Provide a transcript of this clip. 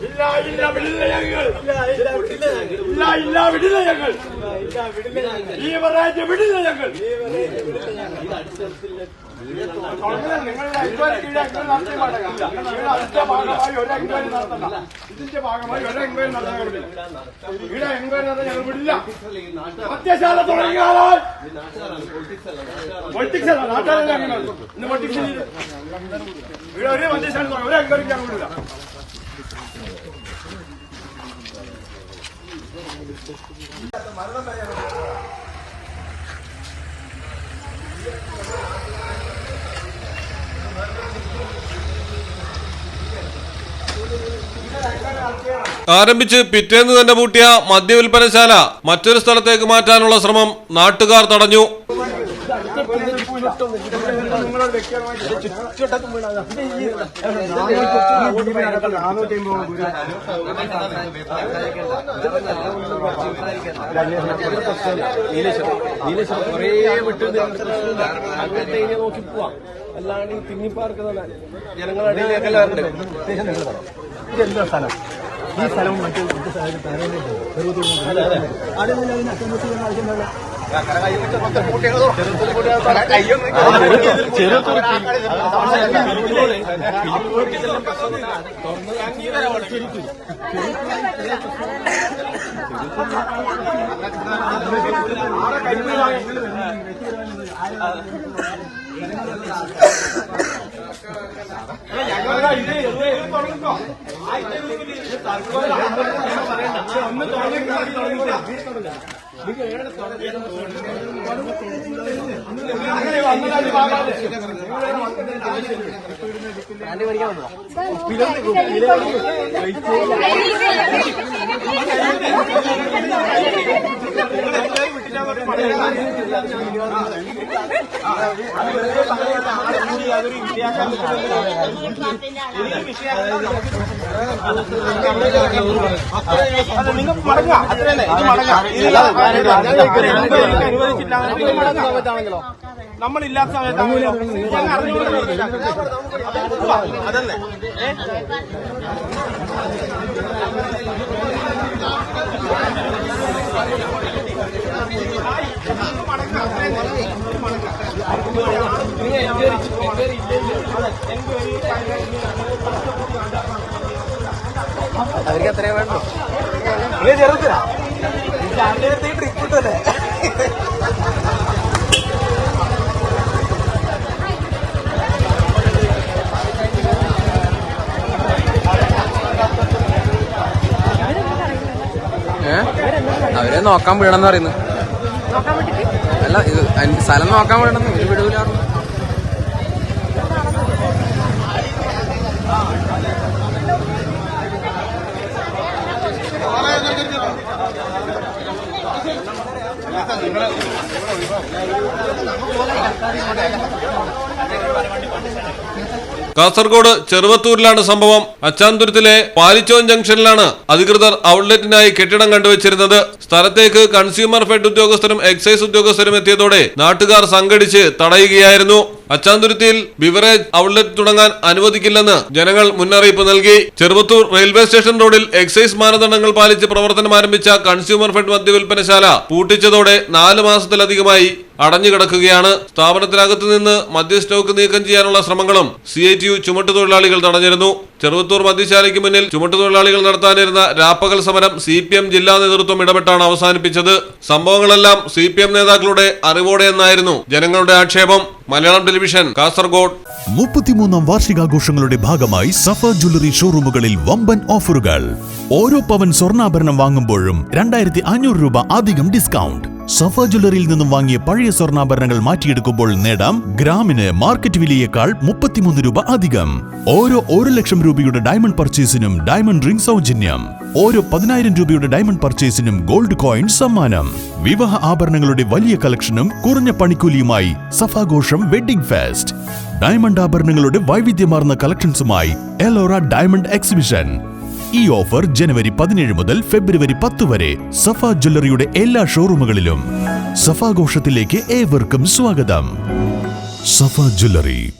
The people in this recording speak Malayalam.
ഇല്ല ഇല്ല വിടില്ല ഞങ്ങൾ. ഇല്ല ഇല്ല വിടില്ല ഞങ്ങൾ. ഈ വരാഴ്ച വിടില്ല ഞങ്ങൾ. നിങ്ങളുടെ എൻക്വയറി കീഴിൽ എൻക്വയറി പാടില്ല. നിങ്ങൾ അതിന്റെ ഭാഗമായി എൻക്വയറി ഇതിന്റെ ഭാഗമായി ഒരു എൻക്വയറി നടത്താൻ ഇവിടെ എൻക്വയറി നടത്താൻ ഞങ്ങൾ മദ്യശാല തുടങ്ങിയാൽ പൊളിറ്റിക്സ് അല്ല നാട്ടുകാരല്ല അങ്ങനെ ഇന്ന് പൊളിറ്റിക്സ് ഇവിടെ ഒരു തുടങ്ങി ഒരു എൻക്വയറിക്ക് ഞങ്ങൾ ആരംഭിച്ച് പിറ്റേന്ന് തന്നെ പൂട്ടിയ മദ്യവിൽപ്പനശാല മറ്റൊരു സ്ഥലത്തേക്ക് മാറ്റാനുള്ള ശ്രമം നാട്ടുകാർ തടഞ്ഞു. നീലേശ്വരം കുറേ വിട്ടു അങ്ങനത്തെ ഏരിയ നോക്കി പോവാം അല്ലാണ്ട് ഈ തിങ്ങിപ്പാർക്കുന്ന ജനങ്ങളുടെ ഇതെന്താ സ്ഥലം ഈ സ്ഥലവും മറ്റു മറ്റു ഞങ്ങളുടെ ഇത് ഇത് തുടങ്ങിക്കോ ആയിട്ട് പറയണ്ട ഒന്ന് തുടങ്ങി തുടങ്ങിക്കോ പഠിക്കാൻ നിങ്ങൾ മടങ്ങുക അത്രയല്ലേ നമ്മളില്ലാത്ത സമയത്താണെങ്കിലോ ഞങ്ങൾ അറിഞ്ഞുകൊണ്ട് അതല്ലേ അവർക്ക് എത്രയാ വേണ്ടോ? ചെറുത്തില്ല ട്രിപ്പ് കിട്ടല്ലേ അവരെ നോക്കാൻ വിടണമെന്ന് പറയുന്നു. അല്ല ഇത് സ്ഥലം നോക്കാൻ വിടണം ഇവർ വിടൂലായിരുന്നു കാസർഗോഡ് ചെറുവത്തൂരിലാണ് സംഭവം. അച്ചാന്തുരത്തിലെ പാലിച്ചോൻ ജംഗ്ഷനിലാണ് അധികൃതർ ഔട്ട്ലെറ്റിനായി കെട്ടിടം കണ്ടുവച്ചിരുന്നത്. സ്ഥലത്തേക്ക് കൺസ്യൂമർ ഫെഡ് ഉദ്യോഗസ്ഥരും എക്സൈസ് ഉദ്യോഗസ്ഥരും എത്തിയതോടെ നാട്ടുകാർ സംഘടിച്ച് തടയുകയായിരുന്നു. അച്ചാന്തുരുത്തിയിൽ ബിവറേജ് ഔട്ട്ലെറ്റ് തുടങ്ങാൻ അനുവദിക്കില്ലെന്ന് ജനങ്ങൾ മുന്നറിയിപ്പ് നൽകി. ചെറുവത്തൂർ റെയിൽവേ സ്റ്റേഷൻ റോഡിൽ എക്സൈസ് മാനദണ്ഡങ്ങൾ പാലിച്ച് പ്രവർത്തനം ആരംഭിച്ച കൺസ്യൂമർ ഫെഡ് മദ്യവിൽപ്പനശാല പൂട്ടിച്ചതോടെ നാല് മാസത്തിലധികമായി അടഞ്ഞുകിടക്കുകയാണ്. സ്ഥാപനത്തിനകത്ത് നിന്ന് മദ്യ സ്റ്റോക്ക് നീക്കം ചെയ്യാനുള്ള ശ്രമങ്ങളും സി ഐ ടി യു ചുമട്ടുതൊഴിലാളികൾ തടഞ്ഞിരുന്നു. ചെറുവത്തൂർ മദ്യശാലയ്ക്ക് മുന്നിൽ ചുമട്ടുതൊഴിലാളികൾ നടത്താനിരുന്ന രാപ്പകൽ സമരം സി പി എം ജില്ലാ നേതൃത്വം ഇടപെട്ടാണ് അവസാനിപ്പിച്ചത്. സംഭവങ്ങളെല്ലാം സി പി എം നേതാക്കളുടെ അറിവോടെ എന്നായിരുന്നു ജനങ്ങളുടെ ആക്ഷേപം. മലയാളം ടെലിവിഷൻ കാസർഗോഡ്. മുപ്പത്തിമൂന്നാം വാർഷികാഘോഷങ്ങളുടെ ഭാഗമായി സഫ ജ്വല്ലറി ഷോറൂമുകളിൽ വമ്പൻ ഓഫറുകൾ. ഓരോ പവൻ സ്വർണാഭരണം വാങ്ങുമ്പോഴും രണ്ടായിരത്തി അഞ്ഞൂറ് രൂപ അധികം ഡിസ്കൗണ്ട്. സഫ ജ്വല്ലറിയിൽ നിന്നും വാങ്ങിയ പഴയ സ്വർണാഭരണങ്ങൾ മാറ്റിയെടുക്കുമ്പോൾ നേടാം ഗ്രാമിന് മാർക്കറ്റ് വിലയേക്കാൾ മുപ്പത്തിമൂന്ന് രൂപ അധികം. ഓരോ ഒരു ലക്ഷം രൂപയുടെ ഡയമണ്ട് പർച്ചേസിനും ഡയമണ്ട് റിംഗ് സൗജന്യം. ഓരോ പതിനായിരം രൂപയുടെ ഡയമണ്ട് പർച്ചേസിനും ഗോൾഡ് കോയിൻ സമ്മാനം. വിവാഹ ആഭരണങ്ങളുടെ വലിയ കളക്ഷനും കുറഞ്ഞ പണിക്കൂലിയുമായി സഫാഘോഷം വെഡ്ഡിംഗ് ഫെസ്റ്റ്. ഡയമണ്ട് ആഭരണങ്ങളുടെ വൈവിധ്യമാർന്ന കളക്ഷൻസുമായി എലോറ ഡയമണ്ട് എക്സിബിഷൻ. ഈ ഓഫർ ജനുവരി പതിനേഴ് മുതൽ ഫെബ്രുവരി പത്ത് വരെ സഫ ജ്വല്ലറിയുടെ എല്ലാ ഷോറൂമുകളിലും. സഫാഘോഷത്തിലേക്ക് ഏവർക്കും സ്വാഗതം. സഫ ജ്വല്ലറി